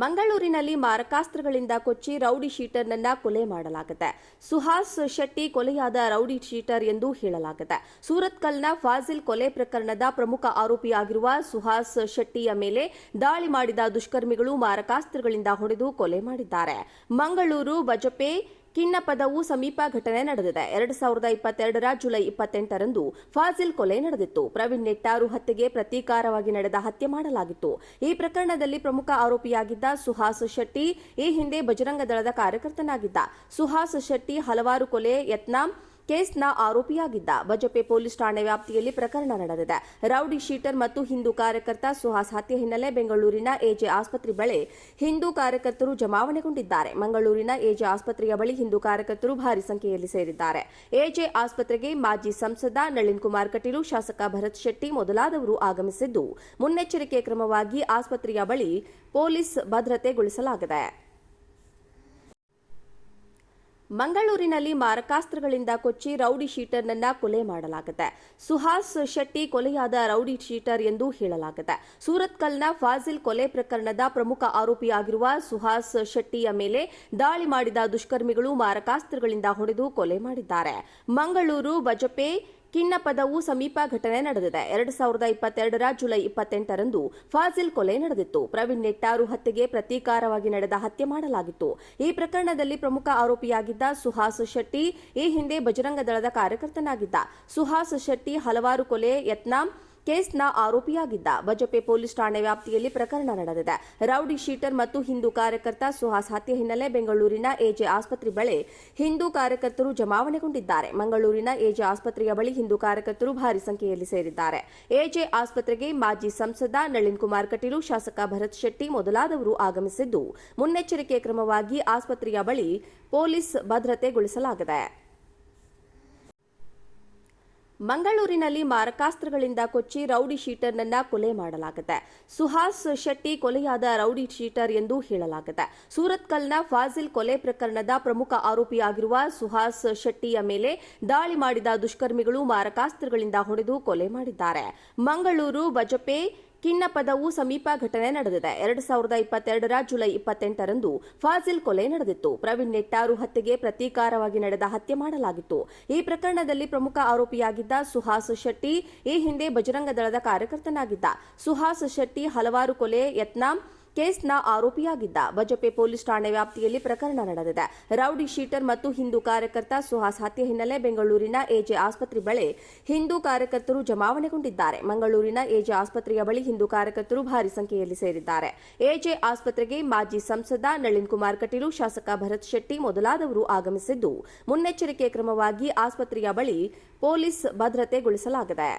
ಮಂಗಳೂರಿನಲ್ಲಿ ಮಾರಕಾಸ್ತ್ರಗಳಿಂದ ಕೊಚ್ಚಿ ರೌಡಿ ಶೀಟರ್ನನ್ನ ಕೊಲೆ ಮಾಡಲಾಗಿದೆ. ಸುಹಾಸ್ ಶೆಟ್ಟಿ ಕೊಲೆಯಾದ ರೌಡಿ ಶೀಟರ್ ಎಂದು ಹೇಳಲಾಗಿದೆ. ಸೂರತ್ಕಲ್ನ ಫಾಜಿಲ್ ಕೊಲೆ ಪ್ರಕರಣದ ಪ್ರಮುಖ ಆರೋಪಿಯಾಗಿರುವ ಸುಹಾಸ್ ಶೆಟ್ಟಿಯ ಮೇಲೆ ದಾಳಿ ಮಾಡಿದ ದುಷ್ಕರ್ಮಿಗಳು ಮಾರಕಾಸ್ತ್ರಗಳಿಂದ ಹೊಡೆದು ಕೊಲೆ ಮಾಡಿದ್ದಾರೆ. ಮಂಗಳೂರು ಬಜಪೆ ಕಿನ್ನಪದವು ಸಮೀಪ ಘಟನೆ ನಡೆದಿದೆ. ಎರಡು ಸಾವಿರದ ಇಪ್ಪತ್ತೆರಡರ ಜುಲೈ ಇಪ್ಪತ್ತೆಂಟರಂದು ಫಾಜಿಲ್ ಕೊಲೆ ನಡೆದಿತ್ತು. ಪ್ರವೀಣ್ ನೆಟ್ಟಾರು ಹತ್ಯೆಗೆ ಪ್ರತೀಕಾರವಾಗಿ ನಡೆದ ಹತ್ಯೆ ಮಾಡಲಾಗಿತ್ತು. ಈ ಪ್ರಕರಣದಲ್ಲಿ ಪ್ರಮುಖ ಆರೋಪಿಯಾಗಿದ್ದ ಸುಹಾಸ್ ಶೆಟ್ಟಿ ಈ ಹಿಂದೆ ಬಜರಂಗ ದಳದ ಕಾರ್ಯಕರ್ತನಾಗಿದ್ದ. ಸುಹಾಸ್ ಶೆಟ್ಟಿ ಹಲವಾರು ಕೊಲೆ, ಯತ್ನ ಕೇಸ್ನ ಆರೋಪಿಯಾಗಿದ್ದ ಬಜಪೆ ಪೊಲೀಸ್ ಠಾಣೆ ವ್ಯಾಪ್ತಿಯಲ್ಲಿ ಪ್ರಕರಣ ನಡೆದಿದೆ. ರೌಡಿ ಶೀಟರ್ ಮತ್ತು ಹಿಂದೂ ಕಾರ್ಯಕರ್ತ ಸುಹಾಸ್ ಹತ್ಯೆ ಹಿನ್ನೆಲೆ ಬೆಂಗಳೂರಿನ ಎಜೆ ಆಸ್ಪತ್ರೆ ಬಳಿ ಹಿಂದೂ ಕಾರ್ಯಕರ್ತರು ಜಮಾವಣೆಗೊಂಡಿದ್ದಾರೆ. ಮಂಗಳೂರಿನ ಎಜೆ ಆಸ್ಪತ್ರೆಯ ಬಳಿ ಹಿಂದೂ ಕಾರ್ಯಕರ್ತರು ಭಾರಿ ಸಂಖ್ಯೆಯಲ್ಲಿ ಸೇರಿದ್ದಾರೆ. ಎಜೆ ಆಸ್ಪತ್ರೆಗೆ ಮಾಜಿ ಸಂಸದ ನಳಿನ್ ಕುಮಾರ್ ಕಟೀಲು, ಶಾಸಕ ಭರತ್ ಶೆಟ್ಟಿ ಮೊದಲಾದವರು ಆಗಮಿಸಿದ್ದು. ಮುನ್ನೆಚ್ಚರಿಕೆ ಕ್ರಮವಾಗಿ ಆಸ್ಪತ್ರೆಯ ಬಳಿ ಪೊಲೀಸ್ ಭದ್ರತೆಗೊಳಿಸಲಾಗಿದೆ. ಮಂಗಳೂರಿನಲ್ಲಿ ಮಾರಕಾಸ್ತ್ರಗಳಿಂದ ಕೊಚ್ಚಿ ರೌಡಿ ಶೀಟರ್ನನ್ನ ಕೊಲೆ ಮಾಡಲಾಗಿದೆ ಸುಹಾಸ್ ಶೆಟ್ಟಿ ಕೊಲೆಯಾದ ರೌಡಿ ಶೀಟರ್ ಎಂದು ಹೇಳಲಾಗಿದೆ ಸೂರತ್ಕಲ್ನ ಫಾಜಿಲ್ ಕೊಲೆ ಪ್ರಕರಣದ ಪ್ರಮುಖ ಆರೋಪಿಯಾಗಿರುವ ಸುಹಾಸ್ ಶೆಟ್ಟಿಯ ಮೇಲೆ ದಾಳಿ ಮಾಡಿದ ದುಷ್ಕರ್ಮಿಗಳು ಮಾರಕಾಸ್ತ್ರಗಳಿಂದ ಹೊಡೆದು ಕೊಲೆ ಮಾಡಿದ್ದಾರೆ. ಮಂಗಳೂರು ಬಜಪೆ ಕಿನ್ನಪದವು ಸಮೀಪ ಘಟನೆ ನಡೆದಿದೆ. ಎರಡು ಸಾವಿರದ ಇಪ್ಪತ್ತೆರಡರ ಜುಲೈ ಇಪ್ಪತ್ತೆಂಟರಂದು ಫಾಜಿಲ್ ಕೊಲೆ ನಡೆದಿತ್ತು. ಪ್ರವೀಣ್ ನೆಟ್ಟಾರು ಹತ್ಯೆಗೆ ಪ್ರತೀಕಾರವಾಗಿ ನಡೆದ ಹತ್ಯೆ ಮಾಡಲಾಗಿತ್ತು. ಈ ಪ್ರಕರಣದಲ್ಲಿ ಪ್ರಮುಖ ಆರೋಪಿಯಾಗಿದ್ದ ಸುಹಾಸ್ ಶೆಟ್ಟಿ, ಈ ಹಿಂದೆ ಬಜರಂಗ ದಳದ ಕಾರ್ಯಕರ್ತನಾಗಿದ್ದ. ಸುಹಾಸ್ ಶೆಟ್ಟಿ ಹಲವಾರು ಕೊಲೆ, ಯತ್ನ ಕೇಸ್ನ ಆರೋಪಿಯಾಗಿದ್ದ ಬಜಪೆ ಪೊಲೀಸ್ ಠಾಣೆ ವ್ಯಾಪ್ತಿಯಲ್ಲಿ ಪ್ರಕರಣ ನಡೆದಿದೆ. ರೌಡಿ ಶೀಟರ್ ಮತ್ತು ಹಿಂದೂ ಕಾರ್ಯಕರ್ತ ಸುಹಾಸ್ ಹತ್ಯೆ ಹಿನ್ನೆಲೆ ಬೆಂಗಳೂರಿನ ಎಜೆ ಆಸ್ಪತ್ರೆ ಬಳಿ ಹಿಂದೂ ಕಾರ್ಯಕರ್ತರು ಜಮಾವಣೆಗೊಂಡಿದ್ದಾರೆ. ಮಂಗಳೂರಿನ ಎಜೆ ಆಸ್ಪತ್ರೆಯ ಬಳಿ ಹಿಂದೂ ಕಾರ್ಯಕರ್ತರು ಭಾರಿ ಸಂಖ್ಯೆಯಲ್ಲಿ ಸೇರಿದ್ದಾರೆ. ಎಜೆ ಆಸ್ಪತ್ರೆಗೆ ಮಾಜಿ ಸಂಸದ ನಳಿನ್ ಕುಮಾರ್ ಕಟೀಲು, ಶಾಸಕ ಭರತ್ ಶೆಟ್ಟಿ ಮೊದಲಾದವರು ಆಗಮಿಸಿದ್ದು. ಮುನ್ನೆಚ್ಚರಿಕೆ ಕ್ರಮವಾಗಿ ಆಸ್ಪತ್ರೆಯ ಬಳಿ ಪೊಲೀಸ್ ಭದ್ರತೆಗೊಳಿಸಲಾಗಿದೆ. ಮಂಗಳೂರಿನಲ್ಲಿ ಮಾರಕಾಸ್ತ್ರಗಳಿಂದ ಕೊಚ್ಚಿ ರೌಡಿ ಶೀಟರ್ನನ್ನ ಕೊಲೆ ಮಾಡಲಾಗಿದೆ ಸುಹಾಸ್ ಶೆಟ್ಟಿ ಕೊಲೆಯಾದ ರೌಡಿ ಶೀಟರ್ ಎಂದು ಹೇಳಲಾಗಿದೆ ಸೂರತ್ಕಲ್ನ ಫಾಜಿಲ್ ಕೊಲೆ ಪ್ರಕರಣದ ಪ್ರಮುಖ ಆರೋಪಿಯಾಗಿರುವ ಸುಹಾಸ್ ಶೆಟ್ಟಿಯ ಮೇಲೆ ದಾಳಿ ಮಾಡಿದ ದುಷ್ಕರ್ಮಿಗಳು ಮಾರಕಾಸ್ತ್ರಗಳಿಂದ ಹೊಡೆದು ಕೊಲೆ ಮಾಡಿದ್ದಾರೆ. ಮಂಗಳೂರು ಬಜಪೆ ಕಿನ್ನಪದವು ಸಮೀಪ ಘಟನೆ ನಡೆದಿದೆ. ಎರಡು ಸಾವಿರದ ಇಪ್ಪತ್ತೆರಡರ ಜುಲೈ ಇಪ್ಪತ್ತೆಂಟರಂದು ಫಾಜಿಲ್ ಕೊಲೆ ನಡೆದಿತ್ತು. ಪ್ರವೀಣ್ ನೆಟ್ಟಾರು ಹತ್ಯೆಗೆ ಪ್ರತೀಕಾರವಾಗಿ ನಡೆದ ಹತ್ಯೆ ಮಾಡಲಾಗಿತ್ತು. ಈ ಪ್ರಕರಣದಲ್ಲಿ ಪ್ರಮುಖ ಆರೋಪಿಯಾಗಿದ್ದ ಸುಹಾಸ್ ಶೆಟ್ಟಿ, ಈ ಹಿಂದೆ ಬಜರಂಗ ದಳದ ಕಾರ್ಯಕರ್ತನಾಗಿದ್ದ. ಸುಹಾಸ್ ಶೆಟ್ಟಿ ಹಲವಾರು ಕೊಲೆ, ಯತ್ನ ಕೇಸ್ನ ಆರೋಪಿಯಾಗಿದ್ದ ಬಜಪೆ ಪೊಲೀಸ್ ಠಾಣೆ ವ್ಯಾಪ್ತಿಯಲ್ಲಿ ಪ್ರಕರಣ ನಡೆದಿದೆ. ರೌಡಿ ಶೀಟರ್ ಮತ್ತು ಹಿಂದೂ ಕಾರ್ಯಕರ್ತ ಸುಹಾಸ್ ಹತ್ಯೆ ಹಿನ್ನೆಲೆ ಬೆಂಗಳೂರಿನ ಎಜೆ ಆಸ್ಪತ್ರೆ ಬಳಿ ಹಿಂದೂ ಕಾರ್ಯಕರ್ತರು ಜಮಾವಣೆಗೊಂಡಿದ್ದಾರೆ. ಮಂಗಳೂರಿನ ಎಜೆ ಆಸ್ಪತ್ರೆಯ ಬಳಿ ಹಿಂದೂ ಕಾರ್ಯಕರ್ತರು ಭಾರಿ ಸಂಖ್ಯೆಯಲ್ಲಿ ಸೇರಿದ್ದಾರೆ. ಎಜೆ ಆಸ್ಪತ್ರೆಗೆ ಮಾಜಿ ಸಂಸದ ನಳಿನ್ ಕುಮಾರ್ ಕಟೀಲು, ಶಾಸಕ ಭರತ್ ಶೆಟ್ಟಿ ಮೊದಲಾದವರು ಆಗಮಿಸಿದ್ದು. ಮುನ್ನೆಚ್ಚರಿಕೆ ಕ್ರಮವಾಗಿ ಆಸ್ಪತ್ರೆಯ ಬಳಿ ಪೊಲೀಸ್ ಭದ್ರತೆಗೊಳಿಸಲಾಗಿದೆ.